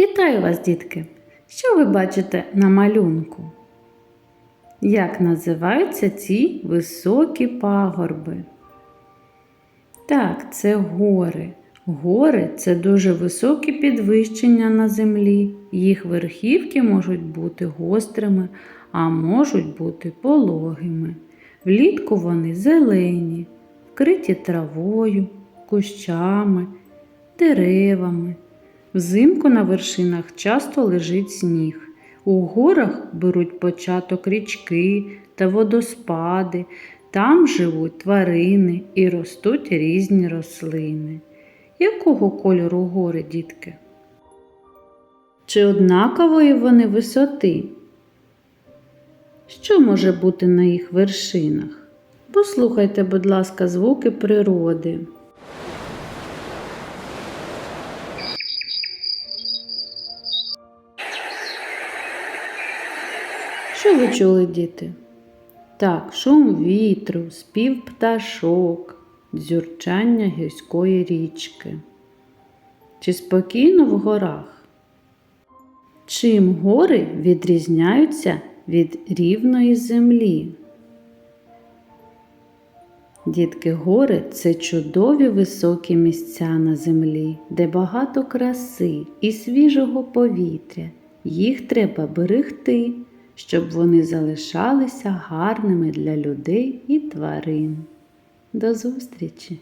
Вітаю вас, дітки! Що ви бачите на малюнку? Як називаються ці високі пагорби? Так, це гори. Гори це дуже високі підвищення на землі. Їх верхівки можуть бути гострими, а можуть бути пологими. Влітку вони зелені, вкриті травою, кущами, деревами. Взимку на вершинах часто лежить сніг. У горах беруть початок річки та водоспади, там живуть тварини і ростуть різні рослини. Якого кольору гори, дітки? Чи однакової вони висоти? Що може бути на їх вершинах? Послухайте, будь ласка, звуки природи. Що ви чули, діти? Так, шум вітру, спів пташок, дзюрчання гірської річки. Чи спокійно в горах? Чим гори відрізняються від рівної землі? Дітки, гори це чудові високі місця на землі, де багато краси і свіжого повітря. Їх треба берегти, щоб вони залишалися гарними для людей і тварин. До зустрічі!